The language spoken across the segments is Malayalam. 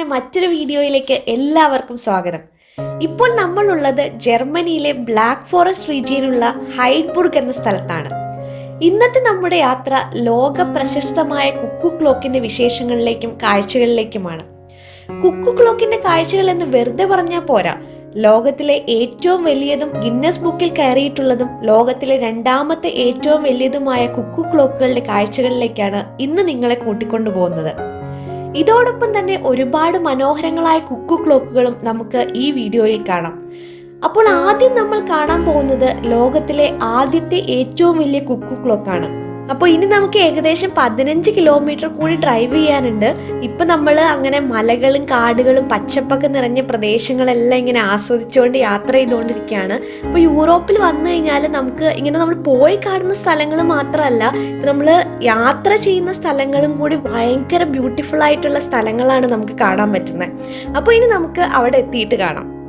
ലോലൂസ് മറ്റൊരു വീഡിയോയിലേക്ക് എല്ലാവർക്കും സ്വാഗതം. ഇപ്പോൾ നമ്മളുള്ളത് ജർമ്മനിയിലെ ബ്ലാക്ക് ഫോറസ്റ്റ് റീജിയനുള്ള ഹൈഡ്ബുർഗ് എന്ന സ്ഥലത്താണ്. ഇന്നത്തെ നമ്മുടെ യാത്ര ലോക പ്രശസ്തമായ കുക്കു ക്ലോക്കിന്റെ വിശേഷങ്ങളിലേക്കും കാഴ്ചകളിലേക്കുമാണ്. കുക്കു ക്ലോക്കിന്റെ കാഴ്ചകൾ എന്ന് വെറുതെ പറഞ്ഞാൽ പോരാ. ലോകത്തിലെ ഏറ്റവും വലിയതും ഗിന്നസ് ബുക്കിൽ കയറിയിട്ടുള്ളതും ലോകത്തിലെ രണ്ടാമത്തെ ഏറ്റവും വലിയതുമായ കുക്കു ക്ലോക്കുകളുടെ കാഴ്ചകളിലേക്കാണ് ഇന്ന് നിങ്ങളെ കൂട്ടിക്കൊണ്ടു പോകുന്നത് ഇതോടൊപ്പം തന്നെ ഒരുപാട് മനോഹരങ്ങളായ കുക്കു ക്ലോക്കുകളും നമുക്ക് ഈ വീഡിയോയിൽ കാണാം. അപ്പോൾ ആദ്യം നമ്മൾ കാണാൻ പോകുന്നത് ലോകത്തിലെ ആദ്യത്തെ ഏറ്റവും വലിയ കുക്കു ക്ലോക്കാണ്. അപ്പോൾ ഇനി നമുക്ക് ഏകദേശം പതിനഞ്ച് കിലോമീറ്റർ കൂടി ഡ്രൈവ് ചെയ്യാനുണ്ട്. ഇപ്പൊ നമ്മൾ അങ്ങനെ മലകളും കാടുകളും പച്ചപ്പൊക്കെ നിറഞ്ഞ പ്രദേശങ്ങളെല്ലാം ഇങ്ങനെ ആസ്വദിച്ചുകൊണ്ട് യാത്ര ചെയ്തുകൊണ്ടിരിക്കുകയാണ്. അപ്പോൾ യൂറോപ്പിൽ വന്നു കഴിഞ്ഞാൽ നമുക്ക് ഇങ്ങനെ നമ്മൾ പോയി കാണുന്ന സ്ഥലങ്ങൾ മാത്രമല്ല നമ്മൾ യാത്ര ചെയ്യുന്ന സ്ഥലങ്ങളും കൂടി ഭയങ്കര ബ്യൂട്ടിഫുൾ ആയിട്ടുള്ള സ്ഥലങ്ങളാണ് നമുക്ക് കാണാൻ പറ്റുന്നത്. അപ്പോൾ ഇനി നമുക്ക് അവിടെ എത്തിയിട്ട് കാണാം.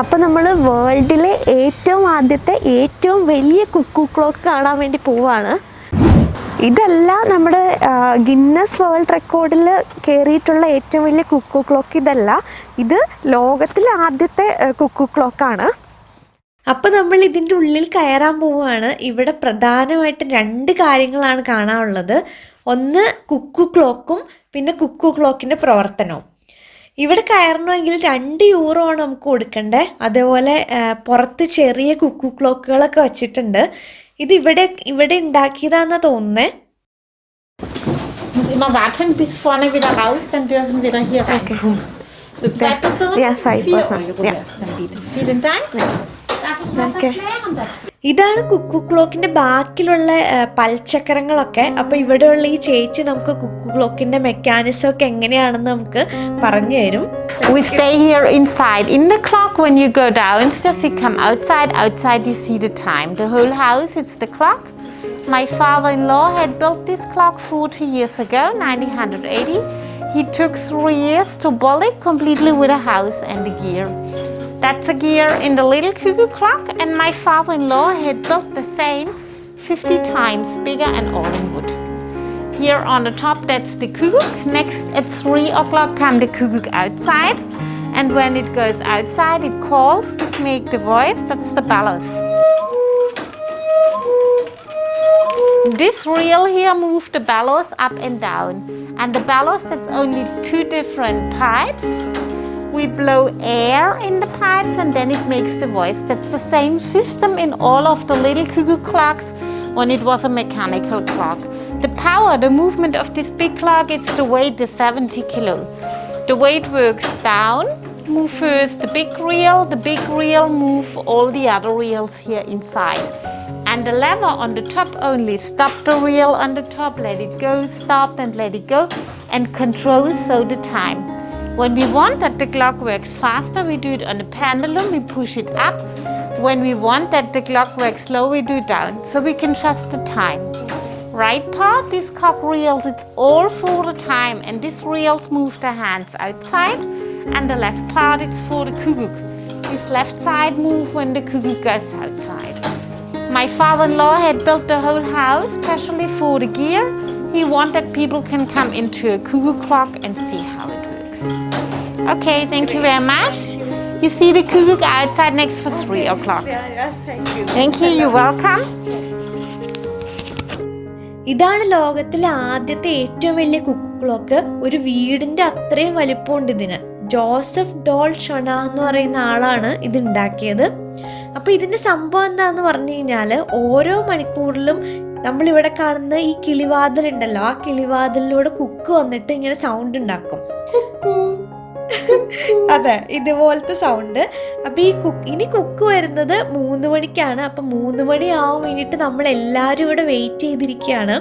അപ്പോൾ നമ്മൾ വേൾഡിലെ ഏറ്റവും ആദ്യത്തെ ഏറ്റവും വലിയ കുക്കു ക്ലോക്ക് കാണാൻ വേണ്ടി പോവാണ്. ഇതെല്ലാം നമ്മുടെ ഗിന്നസ് വേൾഡ് റെക്കോർഡിൽ കയറിയിട്ടുള്ള ഏറ്റവും വലിയ കുക്കു ക്ലോക്ക് ഇതല്ല. ഇത് ലോകത്തിലെ ആദ്യത്തെ കുക്കു ക്ലോക്കാണ്. അപ്പോൾ നമ്മൾ ഇതിന്റെ ഉള്ളിൽ കയറാൻ പോവുകയാണ് ഇവിടെ പ്രധാനമായിട്ടും രണ്ട് കാര്യങ്ങളാണ് കാണാനുള്ളത്. ഒന്ന് കുക്കു ക്ലോക്കും പിന്നെ കുക്കു ക്ലോക്കിന്റെ പ്രവർത്തനവും. ഇവിടെ കയറണമെങ്കിൽ രണ്ട് യൂറോ ആണ് നമുക്ക് കൊടുക്കേണ്ടത് അതേപോലെ പുറത്ത് ചെറിയ കുക്കു ക്ലോക്കുകളൊക്കെ വെച്ചിട്ടുണ്ട്. ഇത് ഇവിടെ ഇവിടെ ഉണ്ടാക്കിയതാന്നാ തോന്നുന്നേ. ഇതാണ് കുക്കു ക്ലോക്കിന്റെ ബാക്കിലുള്ള പൽച്ചക്രങ്ങളൊക്കെ അപ്പൊ ഇവിടെയുള്ള ഈ ചേച്ചി നമുക്ക് കുക്കു ക്ലോക്കിന്റെ മെക്കാനിസം ഒക്കെ എങ്ങനെയാണെന്ന് നമുക്ക് പറഞ്ഞു തരും We stay here inside. In the clock, when you go downstairs, you come outside. Outside, you see the time. The whole house it's the clock. My father in law had built this clock 40 years ago, 1980. He took three years to build it completely with a house and the gear. That's a gear in the little cuckoo clock, and my father in law had built the same 50 times bigger and all in wood. Here on the top, that's the cuckoo. Next, at 3 o'clock, come the cuckoo outside. And when it goes outside, it calls to make the voice. That's the bellows. This reel here moves the bellows up and down. And the bellows, that's only two different pipes. We blow air in the pipes and then it makes the voice. That's the same system in all of the little cuckoo clocks when it was a mechanical clock. The power, the movement of this big clock, it's the weight the 70 kilo. The weight works down, move first the big reel, the big reel move all the other reels here inside. And the lever on the top only stop the reel on the top, let it go, stop and let it go, and control so the time. When we want that the clock works faster, we do it on the pendulum, we push it up. When we want that the clock works slow, we do it down. So we can adjust the time. Right part, this clock reels, it's all for the time, and these reels move the hands outside, and the left part it's for the kuguk. This left side move when the kuguk goes outside. My father-in-law had built the whole house specially for the gear. He wanted people can come into a cuckoo clock and see how it. Okay, thank you very much. You see the cuckoo outside next for three o'clock. Thank you. You're welcome. ഇതാണ് ലോകത്തിലെ ആദ്യത്തെ ഏറ്റവും വലിയ കുക്കു ക്ലോക്ക് ഒരു വീടിന്റെ അത്രയും വലിപ്പമുണ്ട് ഇതിന് ജോസഫ് ഡോൾ ഷൊണ എന്ന് പറയുന്ന ആളാണ് ഇത് ഉണ്ടാക്കിയത് അപ്പൊ ഇതിന്റെ സംഭവം എന്താന്ന് പറഞ്ഞു കഴിഞ്ഞാൽ ഓരോ മണിക്കൂറിലും നമ്മൾ ഇവിടെ കാണുന്ന ഈ കിളിവാതിൽ ഉണ്ടല്ലോ ആ കിളിവാതിലിലൂടെ കുക്ക് വന്നിട്ട് ഇങ്ങനെ സൗണ്ട് ഉണ്ടാക്കും അതെ ഇതുപോലത്തെ സൗണ്ട് അപ്പൊ ഈ കുക്ക് ഇനി കുക്ക് വരുന്നത് മൂന്ന് മണിക്കാണ്. അപ്പൊ മൂന്ന് മണിയാവാൻ വേണ്ടിയിട്ട് നമ്മൾ എല്ലാവരും ഇവിടെ വെയിറ്റ് ചെയ്തിരിക്കുകയാണ്.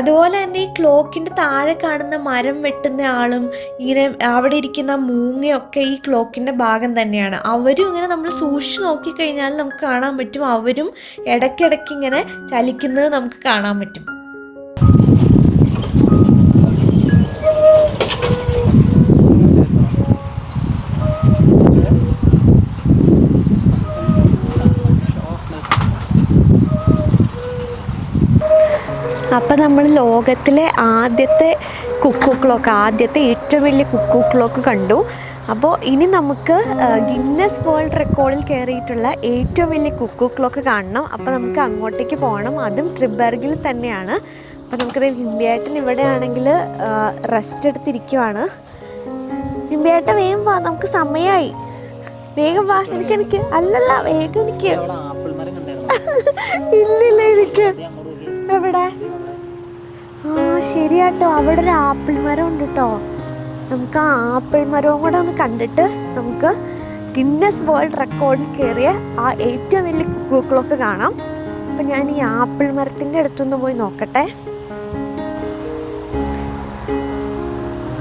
അതുപോലെ തന്നെ ഈ ക്ലോക്കിന്റെ താഴെ കാണുന്ന മരം വെട്ടുന്ന ആളും ഇങ്ങനെ അവിടെ ഇരിക്കുന്ന മൂങ്ങയൊക്കെ ഈ ക്ലോക്കിന്റെ ഭാഗം തന്നെയാണ്. അവരും ഇങ്ങനെ നമ്മൾ സൂക്ഷിച്ചു നോക്കി കഴിഞ്ഞാൽ നമുക്ക് കാണാൻ പറ്റും. അവരും ഇടയ്ക്കിടയ്ക്ക് ഇങ്ങനെ ചലിക്കുന്നത് നമുക്ക് കാണാൻ പറ്റും. അപ്പം നമ്മൾ ലോകത്തിലെ ആദ്യത്തെ കുക്കു ക്ലോക്ക് ആദ്യത്തെ ഏറ്റവും വലിയ കുക്കു ക്ലോക്ക് കണ്ടു. അപ്പോൾ ഇനി നമുക്ക് ഗിന്നസ് വേൾഡ് റെക്കോർഡിൽ കയറിയിട്ടുള്ള ഏറ്റവും വലിയ കുക്കു ക്ലോക്ക് കാണണം. അപ്പോൾ നമുക്ക് അങ്ങോട്ടേക്ക് പോകണം അതും ട്രിബർഗിൽ തന്നെയാണ്. അപ്പോൾ നമുക്കത് ഹിന്ദിയായിട്ടൻ ഇവിടെ ആണെങ്കിൽ റെസ്റ്റ് എടുത്തിരിക്കുവാണ്. ഹിന്ദിയായിട്ട് വേഗം വാ. നമുക്ക് സമയമായി വേഗം വാ. എനിക്ക് എനിക്ക്. അല്ലല്ല വേഗം എനിക്ക്. ഇല്ലില്ല എനിക്ക്. എവിടെ? ആ ശരിയാട്ടോ. അവിടെ ഒരു ആപ്പിൾ മരം ഉണ്ട് കേട്ടോ നമുക്ക് ആ ആപ്പിൾ മരവും കൂടെ ഒന്ന് കണ്ടിട്ട് നമുക്ക് ഗിന്നസ് വേൾഡ് റെക്കോർഡിൽ കയറിയ ആ ഏറ്റവും വലിയ കുക്കൂക്കളൊക്കെ കാണാം. അപ്പം ഞാൻ ഈ ആപ്പിൾ മരത്തിന്റെ അടുത്തൊന്ന് പോയി നോക്കട്ടെ.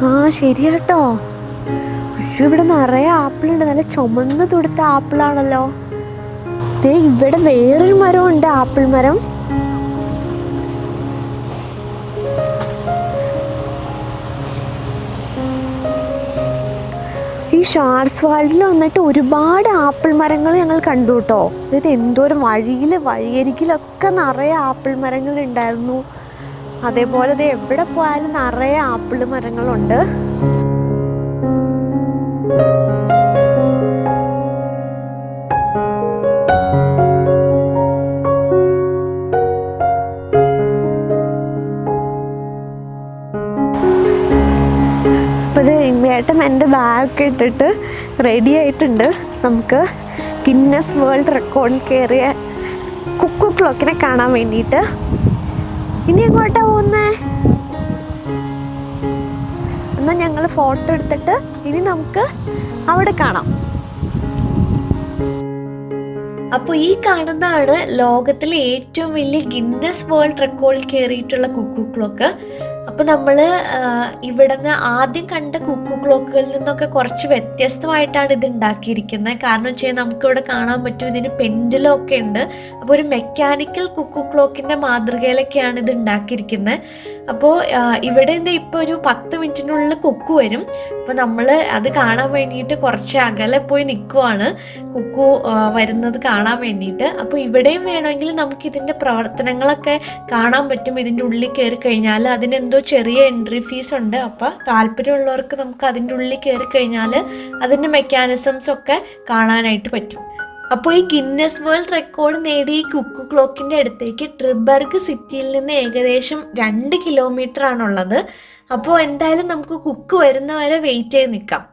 ആ ശരിയാട്ടോ. പക്ഷെ ഇവിടെ നിറയെ ആപ്പിളുണ്ട് നല്ല ചുമന്ന് തുടുത്ത ആപ്പിളാണല്ലോ. ദേ ഇവിടെ വേറൊരു ഉണ്ട് ആപ്പിൾ മരം. ഷാർസ്വാൾഡിൽ വന്നിട്ട് ഒരുപാട് ആപ്പിൾ മരങ്ങൾ ഞങ്ങൾ കണ്ടു കേട്ടോ അതായത് എന്തോരം വഴിയിൽ വഴിയരികിലൊക്കെ നിറയെ ആപ്പിൾ മരങ്ങൾ ഉണ്ടായിരുന്നു. അതേപോലെ ഇത് എവിടെ പോയാലും നിറയെ ആപ്പിൾ മരങ്ങളുണ്ട്. എന്റെ ബാഗൊക്കെ ഇട്ടിട്ട് റെഡി ആയിട്ടുണ്ട്. നമുക്ക് ഗിന്നസ് വേൾഡ് റെക്കോർഡിൽ കയറിയ കുക്കു ക്ലോക്കിനെ കാണാൻ വേണ്ടിയിട്ട്. ഇനി എങ്ങോട്ടാ പോകുന്നേ? എന്നാൽ ഞങ്ങൾ ഫോട്ടോ എടുത്തിട്ട് ഇനി നമുക്ക് അവിടെ കാണാം. അപ്പോൾ ഈ കാണുന്നതാണ് ലോകത്തിലെ ഏറ്റവും വലിയ ഗിന്നസ് വേൾഡ് റെക്കോർഡിൽ കയറിയിട്ടുള്ള കുക്കു ക്ലോക്ക്. അപ്പോൾ നമ്മൾ ഇവിടുന്ന് ആദ്യം കണ്ട കുക്കു ക്ലോക്കുകളിൽ നിന്നൊക്കെ കുറച്ച് വ്യത്യസ്തമായിട്ടാണ് ഇത് ഉണ്ടാക്കിയിരിക്കുന്നത്. കാരണം വെച്ച് കഴിഞ്ഞാൽ നമുക്കിവിടെ കാണാൻ പറ്റും ഇതിന് പെൻഡിലൊക്കെ ഉണ്ട്. അപ്പോൾ ഒരു മെക്കാനിക്കൽ കുക്കു ക്ലോക്കിന്റെ മാതൃകയിലൊക്കെയാണ് ഇത് ഉണ്ടാക്കിയിരിക്കുന്നത്. അപ്പോൾ ഇവിടെ എന്താ ഇപ്പൊ ഒരു പത്ത് മിനിറ്റിനുള്ളിൽ കുക്കു വരും. അപ്പോൾ നമ്മൾ അത് കാണാൻ വേണ്ടിയിട്ട് കുറച്ച് അകലെ പോയി നിൽക്കുവാണ് കുക്കു വരുന്നത് കാണാൻ വേണ്ടിയിട്ട്. അപ്പോൾ ഇവിടെയും വേണമെങ്കിൽ നമുക്ക് ഇതിന്റെ പ്രവർത്തനങ്ങളൊക്കെ കാണാൻ പറ്റും. ഇതിന്റെ ഉള്ളിൽ കയറി കഴിഞ്ഞാൽ അതിനെന്തോ ചെറിയ എൻട്രി ഫീസ് ഉണ്ട്. അപ്പോൾ താല്പര്യമുള്ളവർക്ക് നമുക്ക് അതിന്റെ ഉള്ളിൽ കയറി കഴിഞ്ഞാൽ അതിന്റെ മെക്കാനിസംസ് ഒക്കെ കാണാനായിട്ട് പറ്റും. അപ്പോൾ ഈ ഗിന്നസ് വേൾഡ് റെക്കോർഡ് നേടിയ ഈ കുക്കു ക്ലോക്കിന്റെ അടുത്തേക്ക് ട്രിബർഗ് സിറ്റിയിൽ നിന്ന് ഏകദേശം രണ്ട് കിലോമീറ്റർ ആണുള്ളത്. അപ്പോൾ എന്തായാലും നമുക്ക് കുക്ക് വരുന്നവരെ വെയിറ്റ് ചെയ്ത് നിൽക്കാം.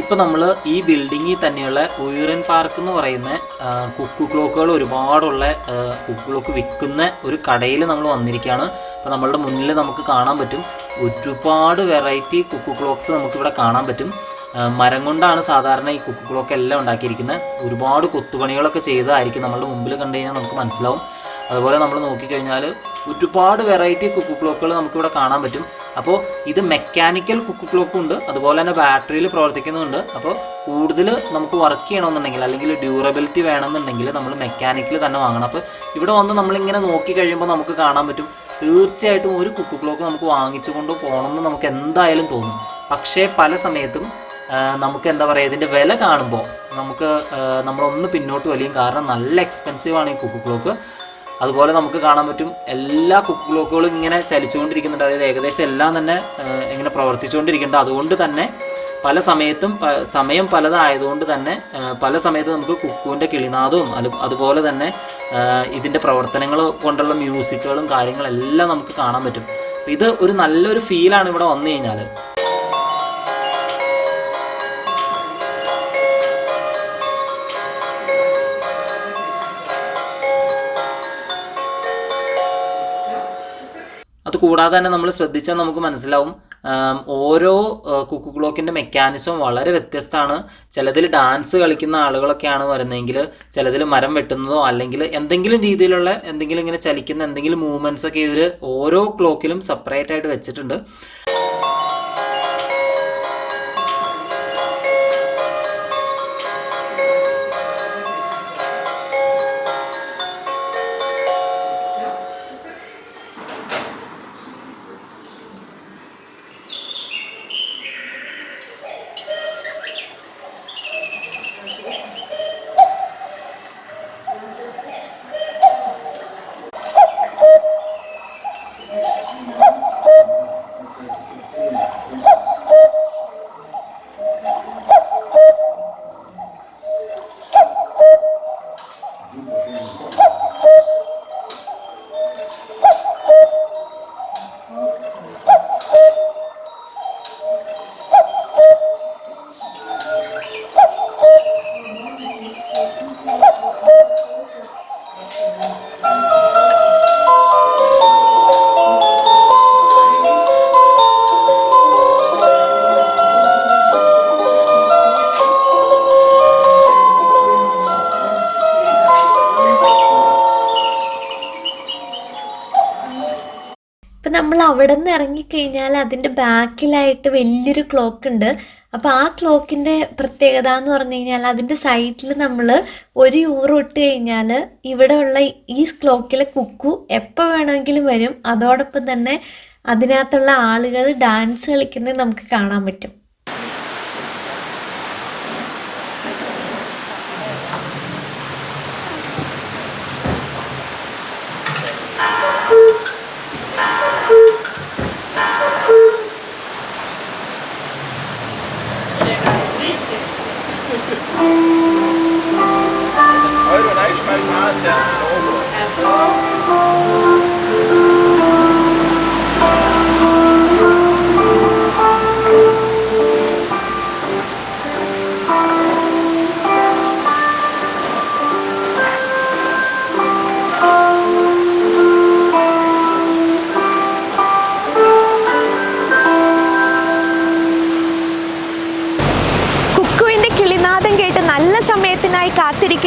ഇപ്പോൾ നമ്മൾ ഈ ബിൽഡിങ്ങിൽ തന്നെയുള്ള ഉയരൻ പാർക്ക് എന്ന് പറയുന്ന കുക്ക് കുക്കു ക്ലോക്കുകൾ ഒരുപാടുള്ള കുക്ക് ക്ലോക്ക് വിൽക്കുന്ന ഒരു കടയിൽ നമ്മൾ വന്നിരിക്കുകയാണ്. അപ്പോൾ നമ്മളുടെ മുന്നിൽ നമുക്ക് കാണാൻ പറ്റും. ഒരുപാട് വെറൈറ്റി കുക്കു ക്ലോക്ക്സ് നമുക്കിവിടെ കാണാൻ പറ്റും. മരം കൊണ്ടാണ് സാധാരണ ഈ കുക്കു ക്ലോക്ക് എല്ലാം ഉണ്ടാക്കിയിരിക്കുന്നത്. ഒരുപാട് കൊത്തുപണികളൊക്കെ ചെയ്തതായിരിക്കും നമ്മളുടെ മുമ്പിൽ കണ്ടു കഴിഞ്ഞാൽ നമുക്ക് മനസ്സിലാവും. അതുപോലെ നമ്മൾ നോക്കിക്കഴിഞ്ഞാൽ ഒരുപാട് വെറൈറ്റി കുക്കു ക്ലോക്കുകൾ നമുക്കിവിടെ കാണാൻ പറ്റും. അപ്പോൾ ഇത് മെക്കാനിക്കൽ കുക്ക് ക്ലോക്കും ഉണ്ട് അതുപോലെ തന്നെ ബാറ്ററിയിൽ പ്രവർത്തിക്കുന്നുണ്ട്. അപ്പോൾ കൂടുതൽ നമുക്ക് വർക്ക് ചെയ്യണമെന്നുണ്ടെങ്കിൽ അല്ലെങ്കിൽ ഡ്യൂറബിലിറ്റി വേണമെന്നുണ്ടെങ്കിൽ നമ്മൾ മെക്കാനിക്കൽ തന്നെ വാങ്ങണം. അപ്പോൾ ഇവിടെ വന്ന് നമ്മളിങ്ങനെ നോക്കി കഴിയുമ്പോൾ നമുക്ക് കാണാൻ പറ്റും. തീർച്ചയായിട്ടും ഒരു കുക്ക് ക്ലോക്ക് നമുക്ക് വാങ്ങിച്ചുകൊണ്ട് പോകണമെന്ന് നമുക്ക് എന്തായാലും തോന്നും. പക്ഷേ പല സമയത്തും നമുക്ക് എന്താ പറയുക ഇതിന്റെ വില കാണുമ്പോൾ നമുക്ക് നമ്മളൊന്ന് പിന്നോട്ട് വലിയും. കാരണം നല്ല എക്സ്പെൻസീവ് ആണ് ഈ കുക്ക് ക്ലോക്ക് അതുപോലെ നമുക്ക് കാണാൻ പറ്റും എല്ലാ കുക്ക് ക്ലോക്കുകളും ഇങ്ങനെ ചലിച്ചുകൊണ്ടിരിക്കുന്നുണ്ട്. അതായത് ഏകദേശം എല്ലാം തന്നെ ഇങ്ങനെ പ്രവർത്തിച്ചുകൊണ്ടിരിക്കുന്നുണ്ട്. അതുകൊണ്ട് തന്നെ പല സമയത്തും സമയം പലതായതുകൊണ്ട് തന്നെ പല സമയത്തും നമുക്ക് കുക്കുവിന്റെ കിളിനാദവും അത് അതുപോലെ തന്നെ ഇതിന്റെ പ്രവർത്തനങ്ങൾ കൊണ്ടുള്ള മ്യൂസിക്കുകളും കാര്യങ്ങളെല്ലാം നമുക്ക് കാണാൻ പറ്റും. ഇത് ഒരു നല്ലൊരു ഫീലാണ് ഇവിടെ വന്നു കഴിഞ്ഞാൽ അത് കൂടാതെ തന്നെ നമ്മൾ ശ്രദ്ധിച്ചാൽ നമുക്ക് മനസ്സിലാവും ഓരോ കുക്കു ക്ലോക്കിന്റെ മെക്കാനിസം വളരെ വ്യത്യസ്തമാണ്. ചിലതിൽ ഡാൻസ് കളിക്കുന്ന ആളുകളൊക്കെയാണ് വരുന്നതെങ്കിൽ ചിലതിൽ മരം വെട്ടുന്നതോ അല്ലെങ്കിൽ എന്തെങ്കിലും രീതിയിലുള്ള എന്തെങ്കിലും ഇങ്ങനെ ചലിക്കുന്ന എന്തെങ്കിലും മൂവ്മെന്റ്സ് ഒക്കെ ഇവർ ഓരോ ക്ലോക്കിലും സെപ്പറേറ്റ് ആയിട്ട് വെച്ചിട്ടുണ്ട്. അവിടെ നിന്ന് ഇറങ്ങിക്കഴിഞ്ഞാൽ അതിന്റെ ബാക്കിലായിട്ട് വലിയൊരു ക്ലോക്ക് ഉണ്ട്. അപ്പോൾ ആ ക്ലോക്കിന്റെ പ്രത്യേകത എന്ന് പറഞ്ഞു കഴിഞ്ഞാൽ അതിന്റെ സൈഡിൽ നമ്മൾ ഒരു യൂറോ ഇട്ട് കഴിഞ്ഞാൽ ഇവിടെ ഉള്ള ഈ ക്ലോക്കിലെ കുക്കു എപ്പോൾ വേണമെങ്കിലും വരും. അതോടൊപ്പം തന്നെ അതിനകത്തുള്ള ആളുകൾ ഡാൻസ് കളിക്കുന്നത് നമുക്ക് കാണാൻ പറ്റും.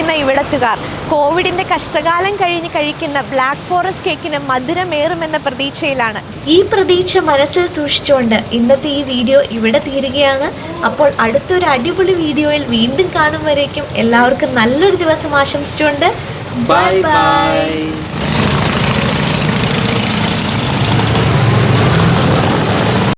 കാത്തിരിക്കുന്ന ഇവിടത്തുകാർ. കോവിഡിന്റെ കഷ്ടകാലം കഴിഞ്ഞ് കഴിക്കുന്ന ബ്ലാക്ക് ഫോറസ്റ്റ് കേക്കിന് മധുരമേറുമെന്ന പ്രതീക്ഷയിലാണ്. ഈ പ്രതീക്ഷ മനസ്സിൽ സൂക്ഷിച്ചുകൊണ്ട് ഇന്നത്തെ ഈ വീഡിയോ ഇവിടെ തീരുകയാണ്. അപ്പോൾ അടുത്തൊരു അടിപൊളി വീഡിയോയിൽ വീണ്ടും കാണും വരേക്കും. എല്ലാവർക്കും നല്ലൊരു ദിവസം ആശംസിച്ചുകൊണ്ട് ബൈ ബൈ